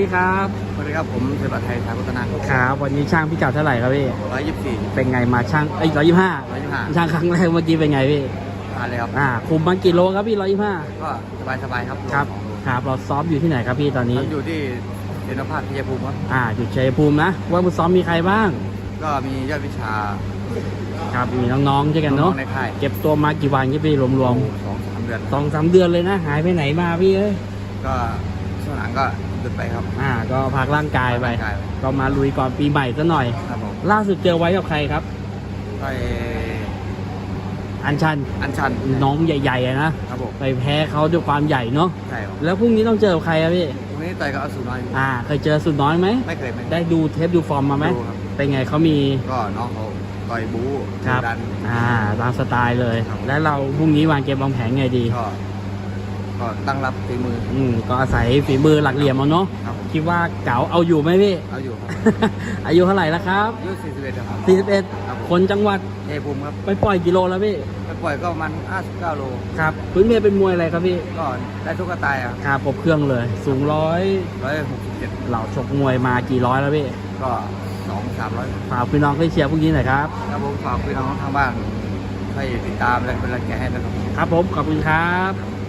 พี่ครับ สวัสดีครับ ผมเสบัติไทยทางพัฒนาครับ วันนี้ช่างพิกัดเท่าไหร่ครับพี่ร้อยยี่สิบสี่เป็นไงมาช่างเอ้ยร้อยยี่ห้าร้อยยี่สิบห้าช่างครั้งแรกเมื่อกี้เป็นไงพี่ผ่านเลยครับอ่าคุมมากี่โลครับพี่ร้อยยี่ห้าก็สบายสบายๆครับ ครับสองโลครับ เราซ้อมอยู่ที่ไหนครับพี่ตอนนี้ผมอยู่ที่เดนภาพพิยภูมิครับ อ่า อยู่ชัยภูมินะ ว่าบุซ้อมมีใครบ้าง ก็มียอดวิชา ครับ มีน้องๆใช่กันเนาะองๆในค่ายเก็บตัวมากี่วันครับพี่รวมสองสามเดือนๆสองสามเดือนเลยนะ หายไปไหนมาพี่เอ้ย ก็ ช่วงหลังก็หยุดไปครับอ่า ก็พักร่างกายไป ร่างกายก็มาลุยก่อนปีใหม่ซะหน่อย ครับผมล่าสุดเจอไว้กับใครครับก็เอ่ออันชัน อัญชันน้องใหญ่ๆอะนะ ครับผมไปแพ้เขาด้วยความใหญ่เนาะ ใช่ครับแล้วพรุ่งนี้ต้องเจอกับใครครับพี่วันนี้ต่อยกับอสูรน้อยอ่า เคยเจอสุดน้อยไหม ไม่เคยไม่ได้ดูเทปดูฟอร์มมาไหม ดูครับ เป็นไงเขามี ก็น้องเขาต่อยบู๊ครับดัน อ่า ตามสไตล์เลย ครับ และเราพรุ่งนี้วางเกมวางแผนไงดี ก็ ก็ตั้งรับฝีมือ อืมก็อาศัยฝีมือหลักเหลี่ยมเอาเนาะครับผม คิดว่าเก๋าเอาอยู่ไหมพี่ เอาอยู่ครับอายุเท่าไหร่แล้วครับอายุ41ครับครับผม41คนจังหวัดเทภูมิครับไปปล่อยกิโลแล้วพี่ ไปปล่อยก็ประมัน59โล ครับพื้นเพเป็นมวยอะไรครับพี่ก็ได้ทุกกระตายอะครับครบเครื่องเลย สูงร้อยร้อยหกสิบเจ็ดเหล่าชกมวยมากี่ร้อยแล้วพี่ก็สองสามร้อยฝากพี่น้องให้เชียร์พรุ่งนี้หน่อยครับ ครับผมฝากพี่น้องทางบ้านให้ติดตามและเป็นกำลังใจให้นะครับ ครับผมขอบคุณครับ